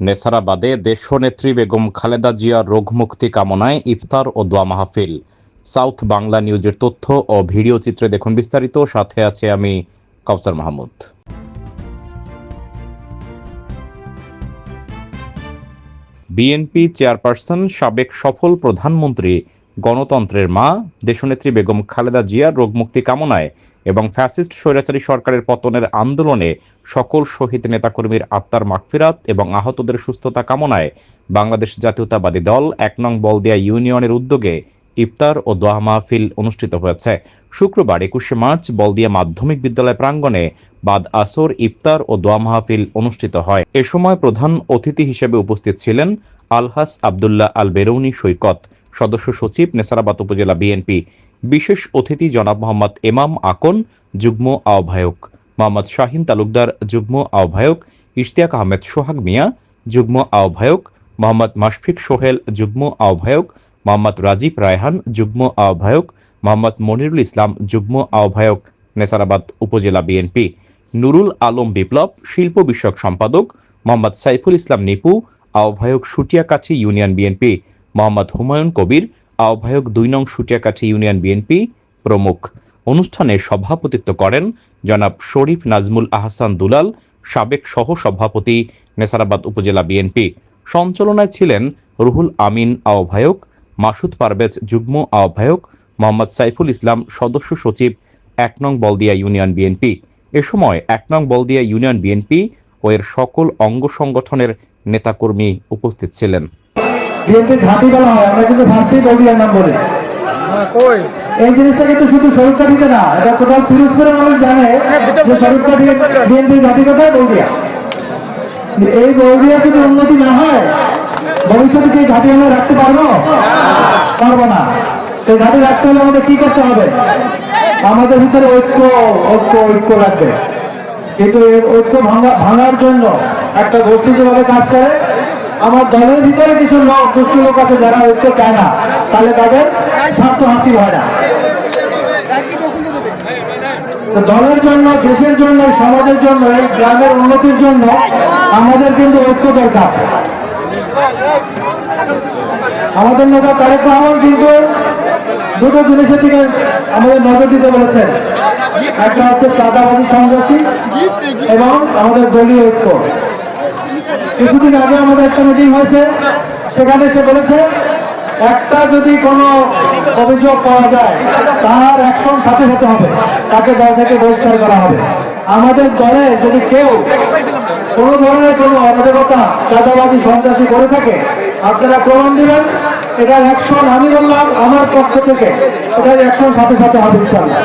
নেসারাবাদে দেশনেত্রী বেগম খালেদা জিয়ার রোগমুক্তি কামনায় ইফতার ও দোয়া মাহফিল। সাউথ বাংলা নিউজের তথ্য ও ভিডিও চিত্রে দেখুন বিস্তারিত। সাথে আছে আমি কফসার মাহমুদ। বিএনপি চেয়ারপারসন সাবেক সফল প্রধানমন্ত্রী গণতন্ত্রের মা, দেশনেত্রী বেগম খালেদা জিয়ার রোগমুক্তি কামনায় এবং ফ্যাসিস্ট স্বৈরাচারী সরকারের পতনের আন্দোলনে সকল শহীদ নেতাকর্মীর আত্মার মাগফিরাত এবং আহতদের সুস্থতা কামনায় বাংলাদেশ জাতীয়তাবাদী দল এক নং বলদিয়া ইউনিয়নের উদ্যোগে ইফতার ও দোয়া মাহফিল অনুষ্ঠিত হয়েছে। শুক্রবার একুশে মার্চ বলদিয়া মাধ্যমিক বিদ্যালয় প্রাঙ্গণে বাদ আসর ইফতার ও দোয়া মাহফিল অনুষ্ঠিত হয়। এ সময় প্রধান অতিথি হিসেবে উপস্থিত ছিলেন আলহাস আবদুল্লাহ আল বেরৌনি সৈকত। সদস্য সচিব নেসারাবাদ উপজেলা বিএনপি। বিশেষ অতিথি জনাব মোহাম্মদ এমাম আকন, যুগ্ম আহ্বায়ক মোহাম্মদ শাহিন তালুকদার, যুগ্ম আহ্বায়ক ইশতিয়াক আহমেদ সোহাগ মিয়া, যুগ্ম আহ্বায়ক মোহাম্মদ মাশফিক সোহেল, যুগ্ম আহ্বায়ক মোহাম্মদ রাজীব রায়হান, যুগ্ম আহ্বায়ক মোহাম্মদ মনিরুল ইসলাম, যুগ্ম আহ্বায়ক নেসারাবাদ উপজেলা বিএনপি। নুরুল আলম বিপ্লব, শিল্প বিষয়ক সম্পাদক মোহাম্মদ সাইফুল ইসলাম নিপু, আহ্বায়ক সুটিয়াকাছি ইউনিয়ন বিএনপি। মোহাম্মদ হুমায়ুন কবির, আহ্বায়ক দুই নং সুটিয়াকাছি ইউনিয়ন বিএনপি প্রমুখ। অনুষ্ঠানে সভাপতিত্ব করেন জনাব শরীফ নাজমুল আহসান দুলাল, সাবেক সহ সভাপতি নেসারাবাদ উপজেলা বিএনপি। সঞ্চালনায় ছিলেন রুহুল আমিন আহ্বায়ক, মাসুদ পারভেজ যুগ্ম আহ্বায়ক, মোহাম্মদ সাইফুল ইসলাম সদস্য সচিব, এক নং বলদিয়া ইউনিয়ন বিএনপি। এ সময় এক নং বলদিয়া ইউনিয়ন বিএনপি ও এর সকল অঙ্গ সংগঠনের নেতাকর্মী উপস্থিত ছিলেন। বিএনপির ঘাঁটি বলা হয় আমরা কিন্তু ফার্স্টেই নাম বলি এই জিনিসটা কিন্তু শুধু শরীফ কাঠিতে না এটা টোটাল পিরোজপুরের মানুষ জানে যে শরীফ কাঠি বিএনপির ঘাঁটি কোথায়? বলদিয়া এই যদি উন্নতি না হয় ভবিষ্যতে কি ঘাঁটি আমরা রাখতে পারব? পারব না। এই ঘাঁটি রাখতে হলে আমাদের কি করতে হবে? আমাদের ভিতরে ঐক্য ঐক্য ঐক্য লাগবে। কিন্তু ঐক্য ভাঙা ভাঙার জন্য একটা গোষ্ঠী যেভাবে কাজ করে আমার দলের ভিতরে কিছু লোক, দুষ্টু লোক আছে যারা ঐক্য চায় না, তাহলে তাদের স্বার্থ হাসিল হয় না। দলের জন্য, দেশের জন্য, সমাজের জন্য, এই গ্রামের উন্নতির জন্য আমাদের কিন্তু ঐক্য দরকার। আমাদের নেতা তারেক রহমান কিন্তু দুটো জিনিসের দিকে আমাদের নজর দিতে বলেছেন। একটা হচ্ছে চাঁদাবাদী সন্ত্রাসী এবং আমাদের দলীয় ঐক্য। কিছুদিন আগে আমাদের একটা মিটিং হয়েছে, সেখানে সে বলেছে, একটা যদি কোনো অভিযোগ পাওয়া যায়, তার অ্যাকশন সাথে সাথে হবে। তাকে দল থেকে বহিষ্কার করা হবে। আমাদের দলে যদি কেউ কোনো ধরনের কোনো অরাজকতা, চাঁদাবাজি, সন্ত্রাসী করে থাকে, আপনারা প্রমাণ দিবেন, এটার অ্যাকশন আমি বললাম, আমার পক্ষ থেকে এটার অ্যাকশন সাথে সাথে হবে ইনশাল্লাহ